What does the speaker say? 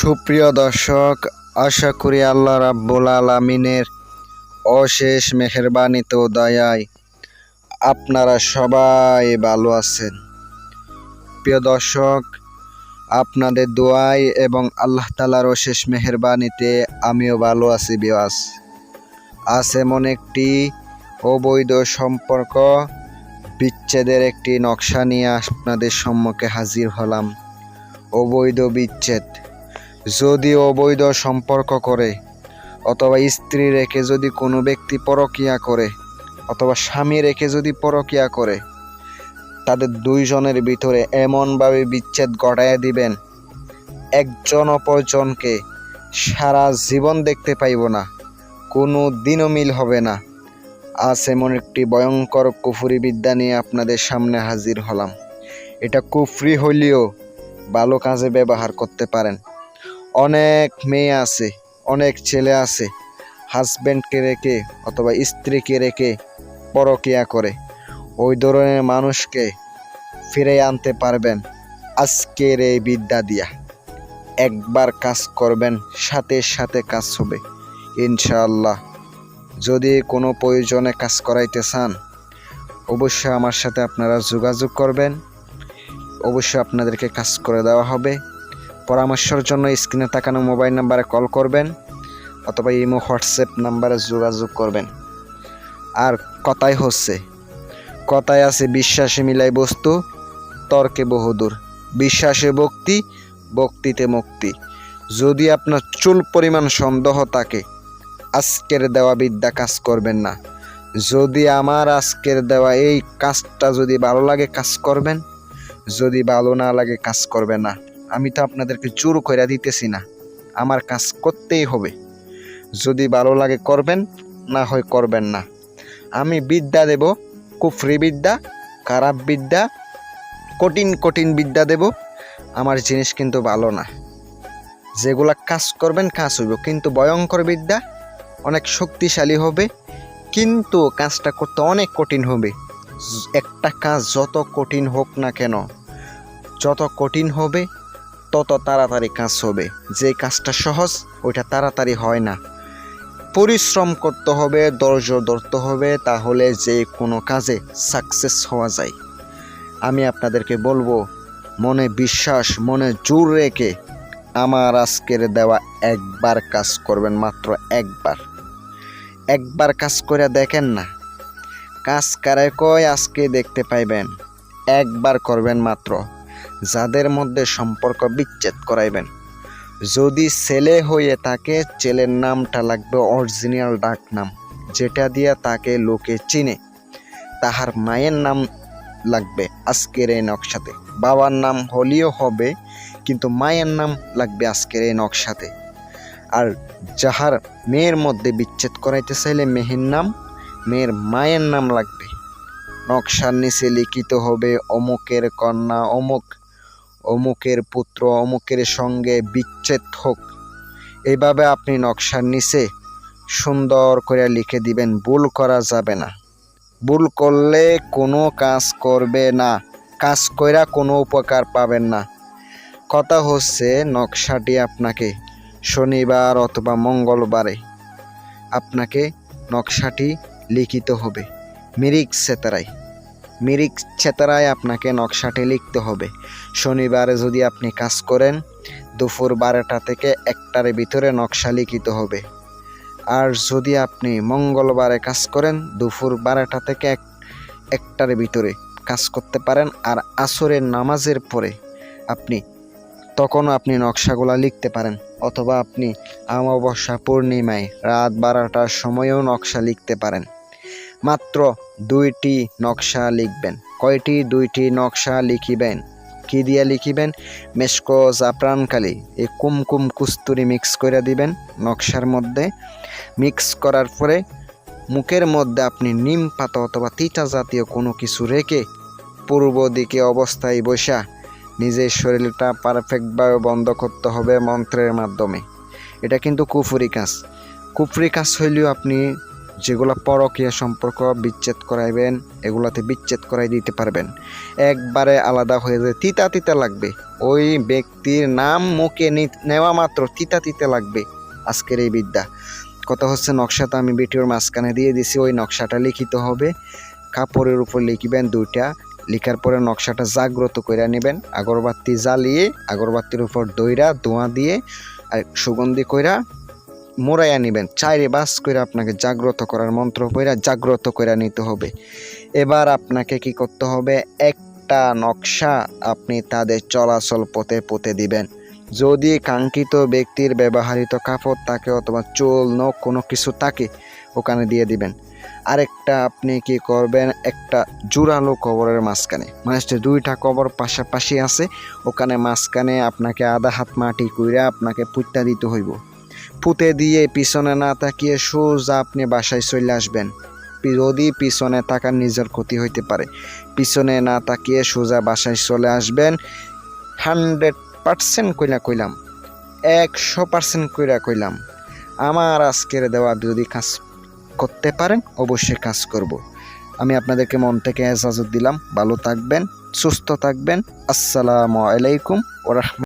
সুপ্রিয় দর্শক, আশা করি আল্লাহ রাব্বুল আলামিনের অশেষ মেহেরবানিত দয়ায় আপনারা সবাই ভালো আছেন। প্রিয় দর্শক, আপনাদের দোয়ায় এবং আল্লাহ তালার অশেষ মেহেরবানিতে আমিও ভালো আছি বিয়াস আজ এমন একটি অবৈধ সম্পর্ক, বিচ্ছেদের একটি নকশা নিয়ে আপনাদের সম্মুখে হাজির হলাম। অবৈধ বিচ্ছেদ। যদি অবৈধ সম্পর্ক করে, অথবা স্ত্রী রেখে যদি কোনো ব্যক্তি পরকিয়া করে, অথবা স্বামী রেখে যদি পরকিয়া করে, তাদের দুইজনের ভিতরে এমনভাবে বিচ্ছেদ ঘটাইয়া দিবেন, একজন অপরজনকে সারা জীবন দেখতে পাইব না, কোনো দিনও মিল হবে না। আজ এমন একটি ভয়ঙ্কর কুফুরি বিদ্যা নিয়ে আপনাদের সামনে হাজির হলাম। এটা কুফরি হইলেও ভালো কাজে ব্যবহার করতে পারেন। অনেক মেয়ে আছে, অনেক ছেলে আছে হাজব্যান্ডকে রেখে অথবা স্ত্রীকে রেখে পরকিয়া করে। ওই ধরনের মানুষকে ফিরে আনতে পারবেন আজকের এই বিদ্যা দিয়া। একবার কাজ করবেন, সাথে সাথে কাজ হবে। ইনশাআল্লাহ। যদি কোনো প্রয়োজনে কাজ করাইতে চান, অবশ্যই আমার সাথে আপনারা যোগাযোগ করবেন। অবশ্যই আপনাদেরকে কাজ করে দেওয়া হবে। পরামর্শের জন্য স্ক্রিনে তাকানো মোবাইল নাম্বারে কল করবেন অথবা ইমো, হোয়াটসঅ্যাপ নাম্বারে যোগাযোগ করবেন। আর কথাই হচ্ছে, কথায় আছে বিশ্বাসে মিলাই বস্তু, তর্কে বহুদূর। বিশ্বাসে ভক্তি, ভক্তিতে মুক্তি। যদি আপনার চুল পরিমাণ সন্দেহ থাকে, আজকের দেওয়া বিদ্যা কাজ করবেন না। যদি আমার আজকের দেওয়া এই কাজটা যদি ভালো লাগে, কাজ করবেন। যদি ভালো না লাগে, কাজ করবেন না। আমি তো আপনাদেরকে জোর করে দিতেছি না। আমার কাজ করতেই হবে। যদি ভালো লাগে করবেন, না হয় করবেন না। আমি বিদ্যা দেব, কুফরি বিদ্যা, খারাপ বিদ্যা, কঠিন কঠিন বিদ্যা দেব। আমার জিনিস কিন্তু ভালো না। যেগুলা কাজ করবেন, কাজ হইব। কিন্তু ভয়ঙ্কর বিদ্যা, অনেক শক্তিশালী হবে। কিন্তু কাজটা করতে অনেক কঠিন হবে। একটা কাজ যত কঠিন হোক না কেন, যত কঠিন হবে তত তাড়াতাড়ি কাজ হবে। যে কাজটা সহজ, ওইটা তাড়াতাড়ি হয় না। পরিশ্রম করতে হবে, ধৈর্য ধরতে হবে, তাহলে যে কোনো কাজে সাকসেস হওয়া যায়। আমি আপনাদেরকে বলব, মনে বিশ্বাস, মনে জোর রেখে আমার আজকের দেওয়া একবার কাজ করবেন মাত্র একবার। একবার কাজ করে দেখেন না। কাজ কারে কয় আজকে দেখতে পাইবেন। একবার করবেন মাত্র। যাদের মধ্যে সম্পর্ক বিচ্ছেদ করাইবেন। যদি ছেলে হয়ে থাকে, ছেলের নামটা লাগবে অরিজিনাল ডাক নাম, যেটা দিয়ে তাকে লোকে চিনে। তাহার মায়ের নাম লাগবে আজকের এই নকশাতে। বাবার নাম হলেও হবে, কিন্তু মায়ের নাম লাগবে আজকের এই নকশাতে। আর যাহার মেয়ের মধ্যে বিচ্ছেদ করাইতে চাইলে মেহের নাম, মেয়ের মায়ের নাম লাগবে। নকশার নিচে লিখিত হবে, অমুকের কন্যা অমুক অমুকের পুত্র, অমুকের সঙ্গে বিচ্ছেদ হোক। এইভাবে আপনি নকশার নিচে সুন্দর করে লিখে দিবেন, ভুল করা যাবে না। ভুল করলে কোনো কাজ করবে না, কাজ কইরা কোনো উপকার পাবেন না। কথা হচ্ছে, নকশাটি আপনাকে শনিবার অথবা মঙ্গলবারে আপনাকে নকশাটি লিখিত হবে, মিরিক সেতারাই মিরিক ছেতারায় আপনাকে নকশাটি লিখতে হবে। শনিবারে যদি আপনি কাজ করেন, দুপুর বারোটা থেকে একটার ভিতরে নকশা লিখিত হবে। আর যদি আপনি মঙ্গলবারে কাজ করেন, দুপুর বারোটা থেকে এক একটার ভিতরে কাজ করতে পারেন, আর আসরের নামাজের পরে আপনি তখনও আপনি নকশাগুলা লিখতে পারেন, অথবা আপনি অমাবস্যা পূর্ণিমায় রাত বারোটার সময়ও নকশা লিখতে পারেন। মাত্র দুইটি নকশা লিখবেন। কয়টি? দুইটি নকশা লিখিবেন। কি দিয়ে লিখিবেন? মেসকো জাফরানকালি এই কুমকুম কুস্তুরি মিক্স করে দিবেন নকশার মধ্যে। মিক্স করার পরে মুখের মধ্যে আপনি নিম পাতা অথবা তিতা জাতীয় কোনো কিছু রেখে পূর্ব দিকে অবস্থায় বসা নিজের শরীরটা পারফেক্টভাবে বন্ধ করতে হবে মন্ত্রের মাধ্যমে। এটা কিন্তু কুফুরি কাজ। কুফরি কাজ হইলেও আপনি যেগুলো পরকীয় সম্পর্ক বিচ্ছেদ করাইবেন, এগুলাতে বিচ্ছেদ করাই দিতে পারবেন। একবারে আলাদা হয়ে যায় তিতা তিতা লাগবে। ওই ব্যক্তির নাম মুখে নেওয়া মাত্র তিতা তিতা লাগবে আজকের এই বিদ্যা। কথা হচ্ছে নকশাটা আমি ভিডিওর মাঝখানে দিয়ে দিছি, ওই নকশাটা লিখিত হবে। কাপড়ের উপর লিখিবেন দুইটা, লিখার পরে নকশাটা জাগ্রত করে নেবেন, আগরবাতি জ্বালিয়ে আগরবাতির উপর দইরা, ধোঁয়া দিয়ে আর সুগন্ধি কইরা মোড়াইয়া নেবেন। চাইরে বাস করে আপনাকে জাগ্রত করার মন্ত্র কইরা জাগ্রত করে নিতে হবে। এবার আপনাকে কি করতে হবে? একটা নকশা আপনি তাদের চলাচল পথে পথে দিবেন। যদি কাঙ্ক্ষিত ব্যক্তির ব্যবহৃত কাপড় থাকে অথবা চুল, নখ, কোনো কিছু থাকে, ওখানে দিয়ে দিবেন। আরেকটা আপনি কি করবেন? একটা জোরালো কবরের মাঝখানে। মানে দুইটা কবর পাশাপাশি আছে। ওখানে মাঝখানে আপনাকে আধা হাত মাটি কইরা আপনাকে পুঁতটা দিতে হইব। পুঁতে দিয়ে পিছনে না তাকিয়ে সোজা আপনি বাসায় চলে আসবেন। যদি পিছনে তাকার নিজের ক্ষতি হইতে পারে। পিছনে না তাকিয়ে সোজা বাসায় চলে আসবেন। হান্ড্রেড পার্সেন্ট কইলা কইলাম, একশো পার্সেন্ট কইরা কইলাম, আমার আজকের দেওয়া যদি কাজ করতে পারেন, অবশ্যই কাজ করব। আমি আপনাদেরকে মন থেকে এজাজত দিলাম। ভালো থাকবেন, সুস্থ থাকবেন। আসসালামু আলাইকুম ওরহম